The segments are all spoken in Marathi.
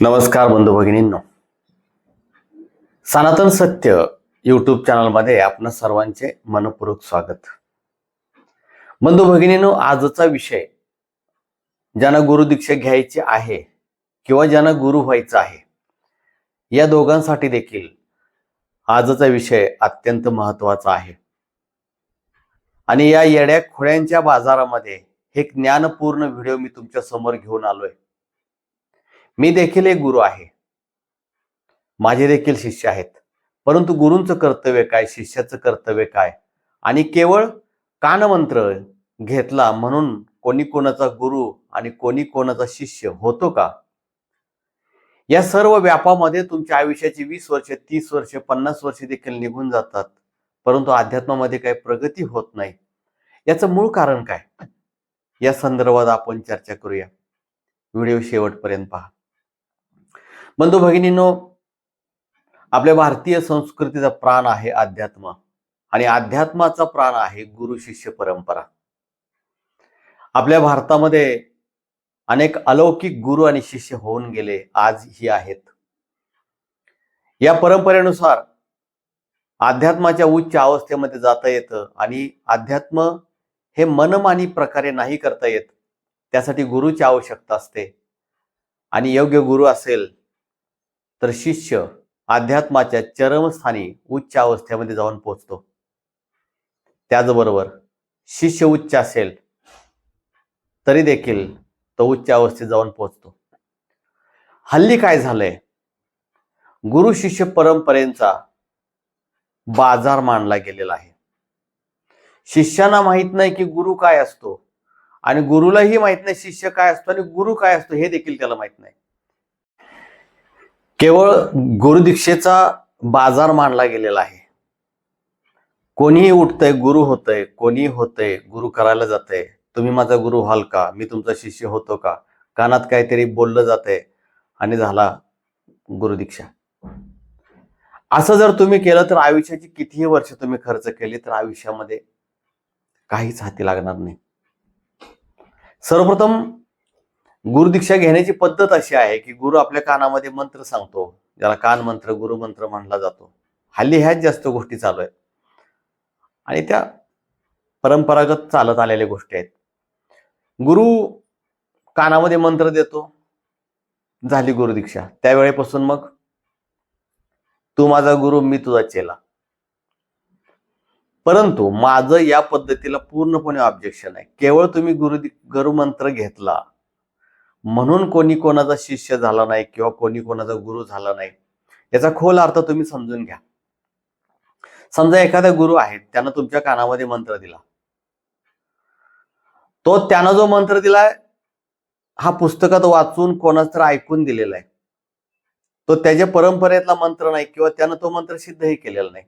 नमस्कार बंधू भगिनींनो. सनातन सत्य यूट्यूब चॅनलमध्ये आपण सर्वांचे मनपूर्वक स्वागत. बंधू भगिनींनो आजचा विषय ज्यांना गुरुदीक्षा घ्यायची आहे किंवा ज्यांना गुरु व्हायचं आहे या दोघांसाठी देखील आजचा विषय अत्यंत महत्त्वाचा आहे. आणि या येड्या खोड्यांच्या बाजारामध्ये हे ज्ञानपूर्ण व्हिडिओ मी तुमच्यासमोर घेऊन आलोय. मी देखील एक गुरु आहे. माझे देखील शिष्य आहेत. परंतु गुरूंचं कर्तव्य काय? शिष्याचं कर्तव्य काय? आणि केवळ कानमंत्र घेतला म्हणून कोणी कोणाचा गुरु आणि कोणी कोणाचा शिष्य होतो का? या सर्व व्यापामध्ये तुमच्या आयुष्याची वीस वर्ष तीस वर्ष पन्नास वर्ष देखील निघून जातात. परंतु अध्यात्मामध्ये काही प्रगती होत नाही. याचं मूळ कारण काय? या संदर्भात आपण चर्चा करूया. व्हिडिओ शेवटपर्यंत पहा. बंधू भगिनींनो आपल्या भारतीय संस्कृतीचा प्राण आहे अध्यात्म आणि अध्यात्माचा प्राण आहे गुरु शिष्य परंपरा. आपल्या भारतामध्ये अनेक अलौकिक गुरु आणि शिष्य होऊन गेले आज ही आहेत. या परंपरेनुसार अध्यात्माच्या उच्च अवस्थेमध्ये जाता येतं आणि अध्यात्म हे मनमानी प्रकारे नाही करता येत त्यासाठी गुरुची आवश्यकता असते. आणि योग्य गुरु असेल तर शिष्य अध्यात्माच्या चरमस्थानी उच्च अवस्थेमध्ये जाऊन पोचतो. त्याचबरोबर शिष्य उच्च असेल तरी देखील तो उच्च अवस्थेत जाऊन पोचतो. हल्ली काय झालंय? गुरु शिष्य परंपरेचा बाजार मानला गेलेला आहे. शिष्यांना माहीत नाही की गुरु काय असतो आणि गुरुलाही माहीत नाही शिष्य काय असतो आणि गुरु काय असतो हे देखील त्याला माहीत नाही. केवळ गुरुदीक्षेचा बाजार मानला गेलेला आहे. कोणीही उठतंय गुरु होतंय कोणी होतंय गुरु करायला जातंय. तुम्ही माझा गुरु व्हाल का? मी तुमचा शिष्य होतो का? कानात काहीतरी बोललं जातंय आणि झाला गुरुदीक्षा. असं जर तुम्ही केलं तर आयुष्याची कितीही वर्ष तुम्ही खर्च केली तर आयुष्यामध्ये काहीच हाती लागणार नाही. सर्वप्रथम गुरुदीक्षा घेण्याची पद्धत अशी आहे की गुरु आपल्या कानामध्ये मंत्र सांगतो ज्याला कान मंत्र गुरुमंत्र म्हणला जातो. हल्ली ह्याच जास्त गोष्टी चालू आहेत. आणि त्या परंपरागत चालत आलेल्या गोष्टी आहेत. गुरु कानामध्ये मंत्र देतो झाली गुरुदीक्षा त्यावेळेपासून मग तू माझा गुरु मी तुझा चेला. परंतु माझं या पद्धतीला पूर्णपणे ऑब्जेक्शन आहे. केवळ तुम्ही गुरु गुरुमंत्र घेतला म्हणून कोणी कोणाचा शिष्य झाला नाही किंवा कोणी कोणाचा गुरु झाला नाही याचा खोल अर्थ तुम्ही समजून घ्या. समजा एखादा गुरु आहे त्यानं तुमच्या कानामध्ये मंत्र दिला. तो त्यानं जो मंत्र दिलाय हा पुस्तकात वाचून कोणाच तर ऐकून दिलेला आहे. तो त्याच्या परंपरेतला मंत्र नाही किंवा त्यानं तो मंत्र सिद्धही केलेला नाही.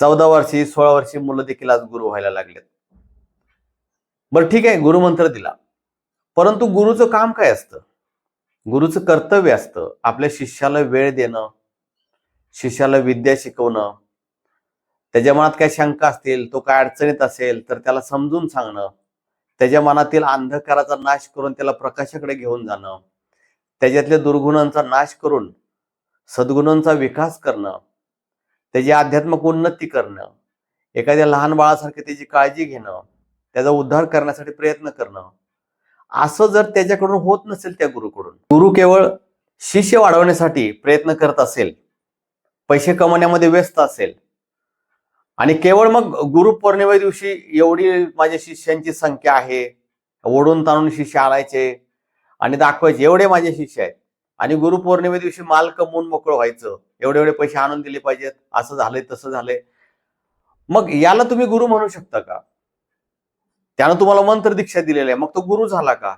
चौदा वर्षी सोळा वर्षी मुलं देखील आज गुरु व्हायला लागलेत. बरं ठीक आहे गुरुमंत्र दिला. परंतु गुरुचं काम काय असतं? गुरुचं कर्तव्य असतं आपल्या शिष्याला वेळ देणं शिष्याला विद्या शिकवणं. त्याच्या मनात काय शंका असतील तो काय अडचणीत असेल तर त्याला समजून सांगणं. त्याच्या मनातील अंधकाराचा नाश करून त्याला प्रकाशाकडे घेऊन जाणं. त्याच्यातल्या दुर्गुणांचा नाश करून सद्गुणांचा विकास करणं. त्याची आध्यात्मिक उन्नती करणं. एखाद्या लहान बाळासारखे त्याची काळजी घेणं. त्याचा उद्धार करण्यासाठी प्रयत्न करणं. असं जर त्याच्याकडून होत नसेल त्या गुरुकडून गुरु केवळ शिष्य वाढवण्यासाठी प्रयत्न करत असेल पैसे कमवण्यामध्ये व्यस्त असेल आणि केवळ मग गुरु पौर्णिमे दिवशी एवढी माझ्या शिष्यांची संख्या आहे ओढून ताणून शिष्य आणायचे आणि दाखवायचे एवढे माझे शिष्य आहेत. आणि गुरु पौर्णिमे दिवशी माल कमवून मोकळं व्हायचं एवढे एवढे पैसे आणून दिले पाहिजेत असं झालंय तसं झालंय. मग याला तुम्ही गुरु म्हणू शकता का? त्यानं तुम्हाला मंत्र दीक्षा दिलेली आहे. मग तो गुरु झाला का?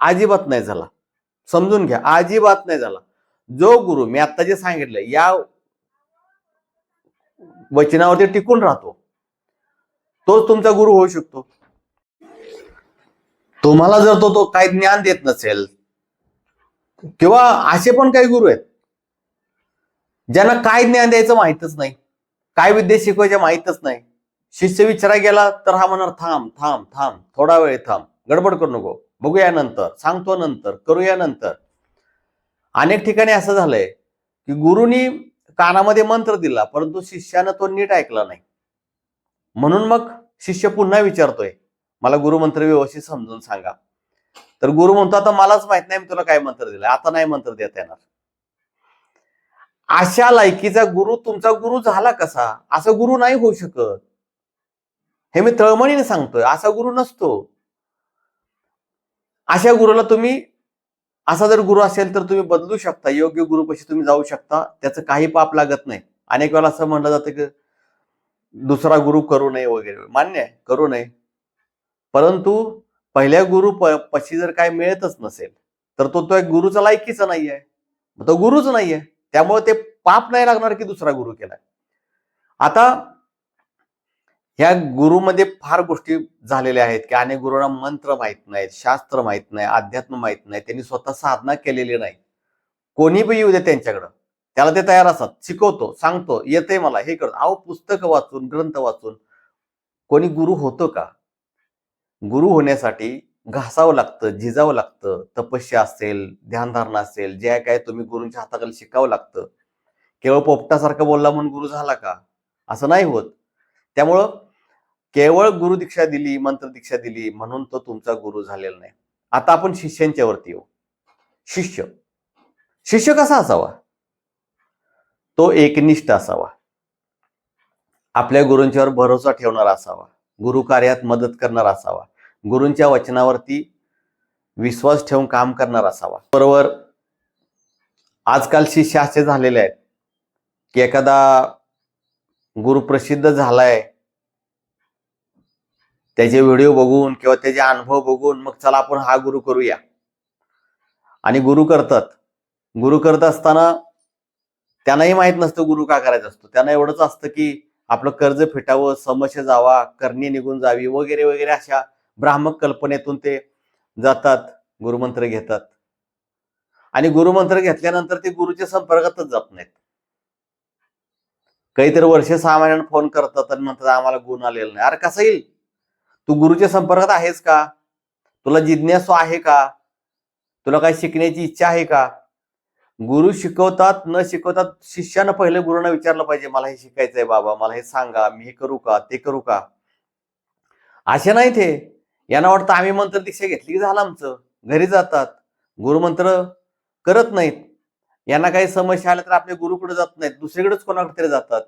अजिबात नाही झाला. समजून घ्या अजिबात नाही झाला. जो गुरु मी आत्ता जे सांगितलं या वचनावरती टिकून राहतो. तोच तुमचा गुरु होऊ शकतो. तुम्हाला जर तो तो काही ज्ञान देत नसेल किंवा असे पण काही गुरु आहेत ज्यांना काय ज्ञान द्यायचं माहितच नाही काय विद्या शिकवायचं माहितच नाही शिष्य विचारा गेला तर हा म्हणणार थांब थांब थांब थोडा वेळ थांब. गडबड करू नको. बघूया नंतर सांगतो नंतर करूया नंतर. अनेक ठिकाणी असं झालंय की गुरुनी कानामध्ये मंत्र दिला परंतु शिष्यानं तो नीट ऐकला नाही. म्हणून मग शिष्य पुन्हा विचारतोय मला गुरुमंत्र व्यवस्थित समजून सांगा. तर गुरु म्हणतो आता मलाच माहीत नाही मी तुला काय मंत्र दिला आता नाही मंत्र देता येणार. अशा लायकीचा गुरु तुमचा गुरु झाला कसा? असं गुरु नाही होऊ शकत. हे मी तळमळीने सांगतोय. असा गुरु नसतो. अशा गुरुला तुम्ही असा जर गुरु असेल तर तुम्ही बदलू शकता. योग्य गुरुपाशी तुम्ही जाऊ शकता. त्याचं काही पाप लागत नाही. अनेक वेळा असं म्हणलं जातं की दुसरा गुरु करू नये वगैरे. मान्य आहे करू नये. परंतु पहिल्या गुरु प- पशी जर काय मिळतच नसेल तर तो तो एक गुरुचा लायकीचा नाही आहे. मग तो गुरुच नाही आहे. त्यामुळे ते पाप नाही लागणार की दुसरा गुरु केलाय. आता ह्या गुरुमध्ये फार गोष्टी झालेल्या आहेत की अनेक गुरुंना मंत्र माहीत नाहीत शास्त्र माहीत नाही अध्यात्म माहीत नाही त्यांनी स्वतः साधना केलेली नाही. कोणी पण येऊ दे त्यांच्याकडं. त्याला ते तयार असतात. शिकवतो सांगतो येते मला हे करतो. अहो पुस्तक वाचून ग्रंथ वाचून कोणी गुरु होतो का? गुरु होण्यासाठी घासावं लागतं झिजावं लागतं तपस्या असेल ध्यानधारणा असेल जे काय तुम्ही गुरूंच्या हाताखाली शिकावं लागतं. केवळ पोपटासारखं बोलला म्हणून गुरु झाला का? असं नाही होत. त्यामुळं केवळ गुरु दीक्षा दिली मंत्र दीक्षा दिली म्हणून तो तुमचा गुरु झालेला नाही. आता आपण शिष्यांच्या वरती येऊ. शिष्य. शिष्य कसा असावा? तो एकनिष्ठ असावा. आपल्या गुरूंच्यावर भरोसा ठेवणारा असावा. गुरु कार्यात मदत करणारा असावा. गुरूंच्या वचनावरती विश्वास ठेवून काम करणारा असावा. बरोबर? आजकाल शिष्य असे झालेले आहेत की एखादा गुरु प्रसिद्ध झालाय त्याचे व्हिडिओ बघून किंवा त्याचे अनुभव बघून मग चला आपण हा गुरु करूया. आणि गुरु करतात. गुरु करत असताना त्यांनाही माहीत नसतं गुरु का करायचा असतो. त्यांना एवढंच असतं की आपलं कर्ज फिटावं समस्या जावा करणी निघून जावी वगैरे वगैरे अशा भ्रामक कल्पनेतून ते जातात गुरुमंत्र घेतात. आणि गुरुमंत्र घेतल्यानंतर ते गुरुच्या संपर्कातच जात नाहीत. काहीतरी वर्ष सहा महिन्यानं फोन करतात आणि म्हणतात आम्हाला गुण आलेला नाही. अरे कसं येईल? तू गुरुच्या संपर्कात आहेस का? तुला जिज्ञासू आहे का? तुला काही शिकण्याची इच्छा आहे का? गुरु शिकवतात न शिकवतात शिष्यानं पहिले गुरुना विचारलं पाहिजे मला हे शिकायचंय बाबा मला हे सांगा मी हे करू का ते करू का? असे नाही ते यांना वाटतं आम्ही मंत्र दीक्षा घेतली की झालं आमचं. घरी जातात. गुरुमंत्र करत नाहीत. यांना काही समस्या आल्या तर आपले गुरुकडे जात नाहीत? दुसरीकडेच कोणाकडे तरी जातात.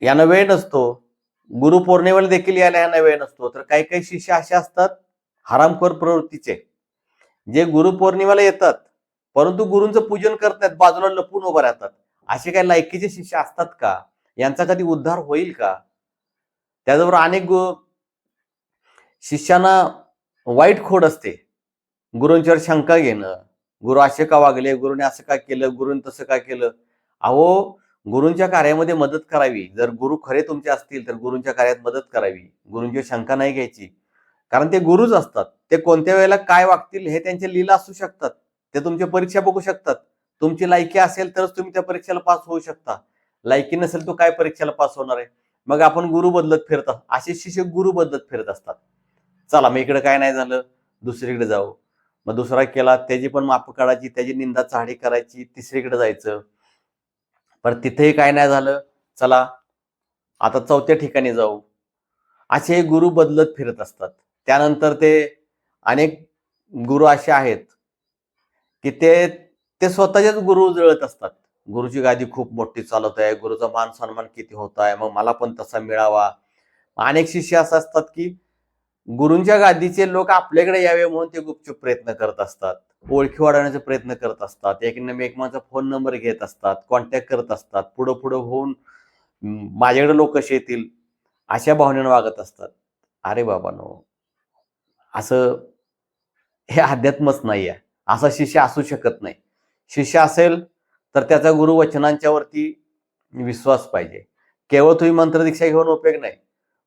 यांना वेळ नसतो. गुरु पौर्णिमेला देखील यायला यांना वेळ नसतो. तर काही काही शिष्य असे असतात हरामखोर प्रवृत्तीचे जे गुरु पौर्णिमेला येतात परंतु गुरूंचं पूजन करतात बाजूला लपून उभं राहतात. असे काही लायकीचे शिष्य असतात का? यांचा कधी उद्धार होईल का? त्याचबरोबर अनेक गु शिष्यांना वाईट खोड असते. गुरूंच्यावर शंका घेणं गुरु असे का वागले गुरुने असं का केलं गुरुने तसं का केलं? अहो गुरूंच्या कार्यामध्ये मदत करावी. जर गुरु खरे तुमचे असतील तर गुरूंच्या कार्यात मदत करावी. गुरूंची शंका नाही घ्यायची. कारण ते गुरुच असतात. ते कोणत्या वेळेला काय वागतील हे त्यांचे लीला असू शकतात. ते तुमच्या परीक्षा बघू शकतात. तुमची लायकी असेल तरच तुम्ही त्या परीक्षेला पास होऊ शकता. लायकी नसेल तो काय परीक्षेला पास होणार आहे? मग आपण गुरु बदलत फिरत असे शिष्य गुरु बदलत फिरत असतात. चला मग इकडे काय नाही झालं? दुसरीकडे जाऊ. मग दुसरा केला त्याची पण माप काढायची त्याची निंदा चाडी करायची तिसरीकडे जायचं. पण तिथेही काय नाही झालं. चला आता चौथ्या ठिकाणी जाऊ. असे गुरु बदलत फिरत असतात. त्यानंतर ते अनेक गुरु असे आहेत की ते ते स्वतःच्याच गुरु जळत असतात. गुरुची गादी खूप मोठी चालत आहे. गुरुचा मान सन्मान किती होत आहे? मग मला पण तसा मिळावा. अनेक शिष्य असं असतात की गुरूंच्या गादीचे लोक आपल्याकडे यावे म्हणून ते गुपचूप प्रयत्न करत असतात. ओळखी वाढवण्याचा प्रयत्न करत असतात. एकमेकांचा फोन नंबर घेत असतात. कॉन्टॅक्ट करत असतात. पुढं पुढं होऊन माझ्याकडे लोक कसे येतील अशा भावनेनं वागत असतात. अरे बाबा नो. असं हे अध्यात्मच नाही आहे. असा शिष्य असू शकत नाही. शिष्य असेल तर त्याचा गुरु वचनांच्यावरती विश्वास पाहिजे. केवळ तुम्ही मंत्रदीक्षा घेऊन उपयोग नाही.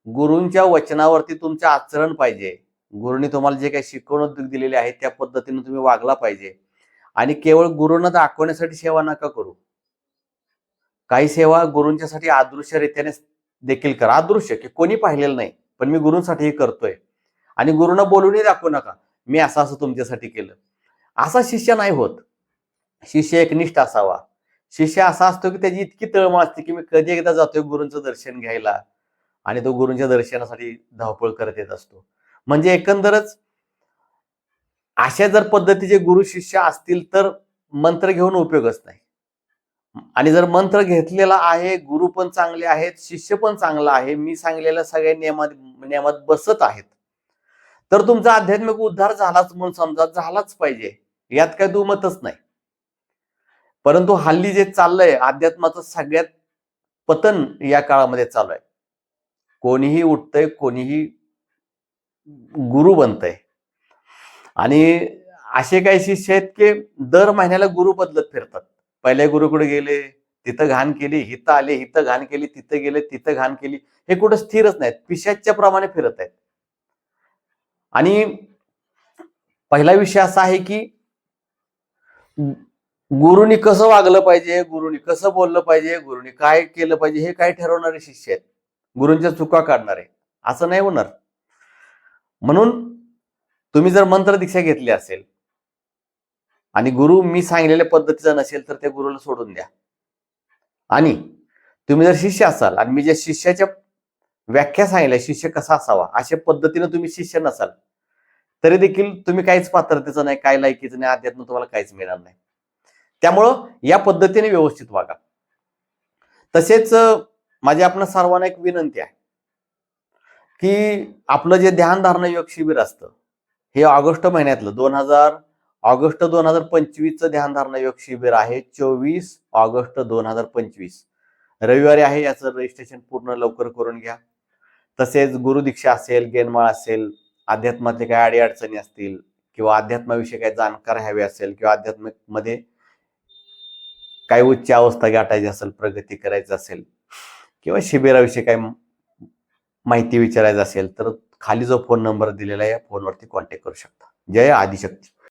गुरूंच्या वचनावरती तुमचं आचरण पाहिजे. गुरुनी तुम्हाला जे काही शिकवण दिलेली आहे त्या पद्धतीने तुम्ही वागला पाहिजे. आणि केवळ गुरुंना दाखवण्यासाठी सेवा नका करू. काही सेवा गुरूंच्यासाठी आदृश्यरित्याने देखील करा. अदृश्य की कोणी पाहिलेलं नाही पण मी गुरूंसाठी हे करतोय. आणि गुरुंना बोलूनही दाखवू नका मी असं असं तुमच्यासाठी केलं. असा शिष्य नाही होत. शिष्य एकनिष्ठ असावा. शिष्य असा असतो की त्याची इतकी तळमळ असते की मी कधी एकदा जातोय गुरूंचं दर्शन घ्यायला. आणि तो गुरूंच्या दर्शनासाठी धावपळ करत येत असतो. म्हणजे एकंदरच अशा जर पद्धतीचे गुरु शिष्य असतील तर मंत्र घेऊन उपयोगच नाही. आणि जर मंत्र घेतलेला आहे गुरु पण चांगले आहेत शिष्य पण चांगला आहे मी सांगलेल्या सगळ्या नियमात नियमात बसत आहेत. तर तुमचा आध्यात्मिक उद्धार झालाच म्हणून समजा झालाच पाहिजे. यात काय दुमतच नाही. परंतु हल्ली जे चाललंय अध्यात्माचं सगळ्यात पतन या काळामध्ये चालू आहे. कोणीही उठतंय कोणीही गुरु बनतंय. आणि असे काही शिष्य आहेत की दर महिन्याला गुरु बदलत फिरतात. पहिल्या गुरुकडे गेले? तिथं घाण केली हिथं आले हिथं घाण केली तिथं गेले तिथं घाण केली. हे कुठं स्थिरच नाहीत. पिशाच्या प्रमाणे फिरत आहेत. आणि पहिला विषय असा आहे की गुरुनी कसं वागलं पाहिजे? गुरुनी कसं बोललं पाहिजे? गुरुनी काय केलं पाहिजे? हे काय ठरवणारे शिष्य आहेत? गुरूंच्या चुका काढणार. आहे असं नाही होणार. म्हणून तुम्ही जर मंत्र दीक्षा घेतली असेल आणि गुरु मी सांगितलेल्या पद्धतीचा नसेल तर त्या गुरुला सोडून द्या. आणि तुम्ही जर शिष्य असाल आणि मी ज्या शिष्याच्या व्याख्या सांगितल्या शिष्य कसा असावा अशा पद्धतीने तुम्ही शिष्य नसाल तरी देखील तुम्ही काहीच पात्रतेचं नाही काय लायकीचं नाही अध्यात्म तुम्हाला काहीच मिळणार नाही. त्यामुळं या पद्धतीने व्यवस्थित वागा. तसेच माझी आपण सर्वांना एक विनंती आहे की आपलं जे ध्यानधारणा योग शिबिर असतं हे ऑगस्ट महिन्यातलं दोन हजार ऑगस्ट दोन हजार पंचवीसचं ध्यानधारणा योग शिबिर आहे चोवीस ऑगस्ट दोन हजार पंचवीस. रविवारी आहे याचं रजिस्ट्रेशन पूर्ण लवकर करून घ्या. तसेच गुरुदीक्षा असेल गेनमाळ असेल अध्यात्मातले काही अडीअडचणी असतील किंवा अध्यात्माविषयी काही जाणकार हवी असेल किंवा अध्यात्मिकमध्ये काही उच्च अवस्था गाठायची असेल प्रगती करायची असेल किंवा शिबिराविषयी काही माहिती विचारायची असेल तर खाली जो फोन नंबर दिलेला आहे या फोनवरती कॉन्टॅक्ट करू शकता. जय आदिशक्ती.